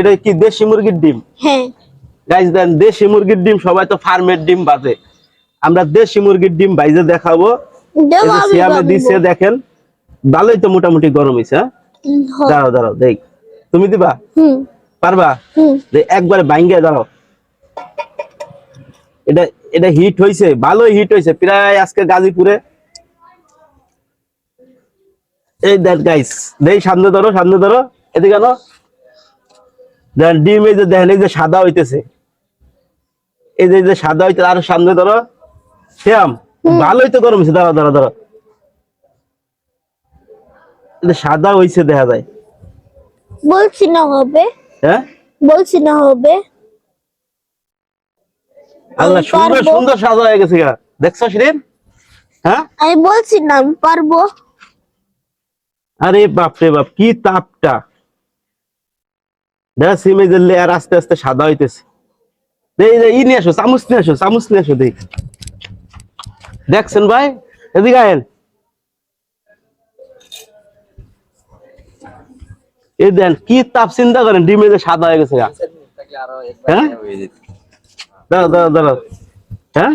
এটা কি দেশি মুরগির ডিম? হ্যাঁ। গাইজ দেন দেশি মুরগির ডিম সবাই তো ফার্মের ডিম বাজে। আমরা দেশি মুরগির ডিম বাইজে দেখাবো। সিয়ামে দিছে দেখেন। ভালোই তো মোটামুটি গরম হ্যাঁ? দাঁড়াও দাঁড়াও দেখ। তুমি দিবা? পারবা? একবারে বাইঙ্গে দাঁড়াও। এটা এটা হিট হয়েছে ভালোই হিট হয়েছে প্রায় আজকে গাজীপুরে। এই দেখ গাইস দেই সামনে ধরো সামনে ধরো। এদিকে দেন ডিম এই যে দেখেন এই যে সাদা হইতেছে। এই যে এই যে সাদা হইতে আরও সামনে ধরো শ্যাম। ভালোই তো গরম হয়েছে দাঁড়াও এই যে সাদা হইছে দেখা যায়। বলছি না হবে। হ্যাঁ? বলছি না হবে। আল্লাহ সুন্দর। সুন্দর সাজা হয়ে গেছে গা। দেখছ শিরিন? হ্যাঁ? আমি বলছি না পারব। আরে বাপরে বাপ কি তাপটা। দেখা সিমে যে লেয়ার আস্তে আস্তে সাদা হইতেছে। ই নিয়ে আসো নিয়ে আসো নিয়ে আসো দেখ দেখছেন ভাই? এদিকে আয়েন। দেন, কি তাপ চিন্তা করেন? ডিমে যে সাদা হয়ে গেছে হ্যাঁ? হ্যাঁ?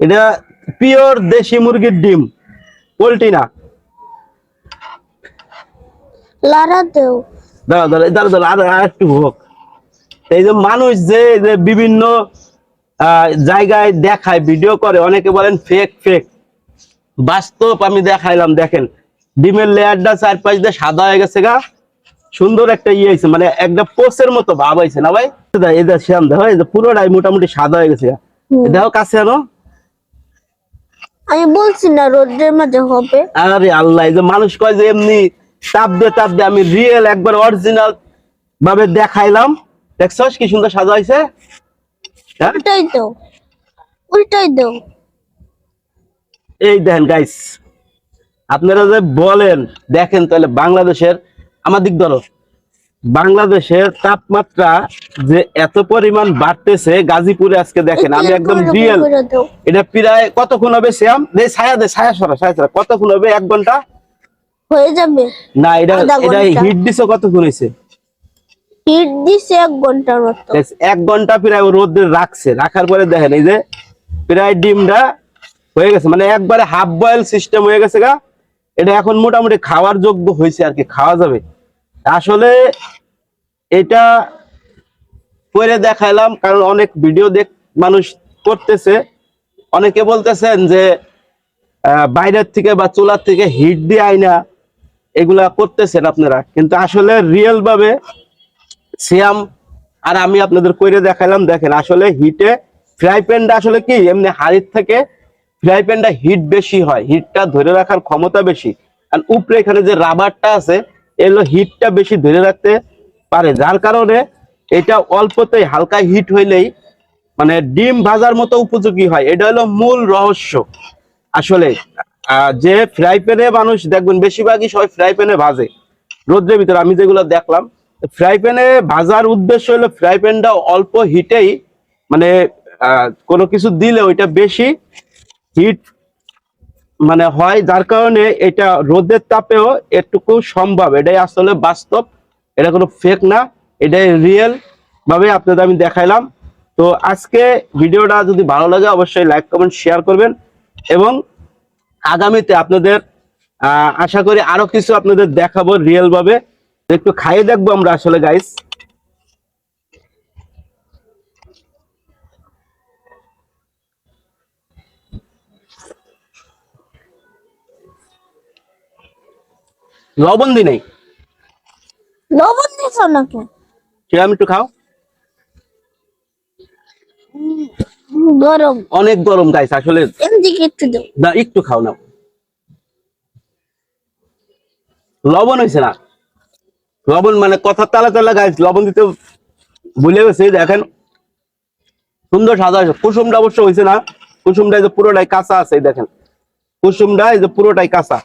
এটা পিওর দেশি মুরগির ডিম, পোল্ট্রি না। দেও। আর একটু হোক। এই যে মানুষ যে যে বিভিন্ন জায়গায় দেখায় ভিডিও করে অনেকে বলেন ফেক ফেক বাস্তব আমি দেখাইলাম দেখেন। ডিমের লেয়ারটা চারপাশ দিয়ে সাদা হয়ে গেছে গা। সুন্দর একটা ইয়ে হয়েছে মানে একটা পোষের মতো ভাব হয়েছে না ভাই? যে শ্যাম দেখো এই পুরোটাই মোটামুটি সাদা হয়ে গেছে দেখো কাছে আনো। আমি বলছি না রোদের মাঝে হবে। আরে আল্লাহ এই যে মানুষ কয় যে এমনি তাপ দিয়ে তাপ দিয়ে আমি রিয়েল একবার অরিজিনাল ভাবে দেখাইলাম। দেখছস কি সুন্দর সাজা হয়েছে হ্যাঁ? উল্টাই দাও। উল্টাই দাও। এই দেখেন গাইস আপনারা যে বলেন দেখেন তাহলে বাংলাদেশের আমার দিক ধরো বাংলাদেশের তাপমাত্রা যে এত পরিমাণ বাড়তেছে গাজীপুরে আজকে দেখেন আমি একদম রিয়েল এটা প্রায় কতক্ষণ হবে শ্যাম? ছায়া দে ছায়া সরা ছায়া সরা। কতক্ষণ হবে? এক ঘণ্টা? হয়ে যাবে? না এটা এটা হিট দিছে কতক্ষণ হয়েছে হিট দিছে এক ঘণ্টার মতো। এক ঘণ্টা প্রায় রোদে রাখছে। রাখার পরে দেখেন এই যে প্রায় ডিমটা হয়ে গেছে। মানে একবারে হাফ বয়েল সিস্টেম হয়ে গেছে গা। এটা এখন মোটামুটি খাওয়ার যোগ্য হয়েছে আর কি খাওয়া যাবে। আসলে এটা করে দেখাইলাম কারণ অনেক ভিডিও দেখ মানুষ করতেছে। অনেকে বলতেছেন যে বাইরের থেকে বা চুলার থেকে হিট দিয়ে আইনা। এগুলা করতেছেন আপনারা। কিন্তু আসলে রিয়েল ভাবে সিয়াম আর আমি আপনাদের কইরে দেখালাম দেখেন আসলে হিটে ফ্রাই প্যানটা আসলে কি, এমনি হাড়ির থেকে ফ্রাই প্যানটা হিট বেশি হয় হিটটা ধরে রাখার ক্ষমতা বেশি। আর উপরে এখানে যে রাবারটা আছে এগুলো হিটটা বেশি ধরে রাখতে পারে, যার কারণে এটা অল্পতেই হালকা হিট হইলেই মানে ডিম ভাজার মতো উপযোগী হয়। এটা হলো মূল রহস্য। আসলে যে ফ্রাই প্যানে মানুষ, দেখবেন বেশিরভাগই সবাই ফ্রাই প্যানে ভাজে। রোদ্রের ভিতরে আমি যেগুলো দেখলাম ফ্রাই প্যানে ভাজার উদ্দেশ্য হলো ফ্রাই প্যানটা অল্প হিটেই মানে কোনো কিছু দিলে ওইটা বেশি হিট মানে হয়, যার কারণে এটা রোদের তাপেও এটুকু সম্ভব। এটাই আসলে বাস্তব, এটা কোনো ফেক না, এটাই রিয়েল ভাবে আপনাদের আমি দেখাইলাম। তো আজকে ভিডিওটা যদি ভালো লাগে, অবশ্যই লাইক কমেন্ট শেয়ার করবেন এবং আগামীতে আপনাদের আহ, আশা করি আরও কিছু আপনাদের দেখাবো রিয়েল ভাবে। একটু খাইয়ে দেখব আমরা আসলে গাইস লবণ দি নেই। লবণ দিছ নাকি? আমি একটু খাও। গরম। অনেক গরম গাইস আসলে একটু দাও। একটু খাও না। লবণ হয়েছে না। লবণ মানে কথা তালা তালা গাছ লবণ দিতে ভুলে গেছে, দেখেন। সুন্দর সাদা হয়েছে কুসুমটা অবশ্য হয়েছে না। কুসুমটা যে পুরোটাই কাঁচা আছে দেখেন। কুসুমটা এই যে পুরোটাই কাঁচা।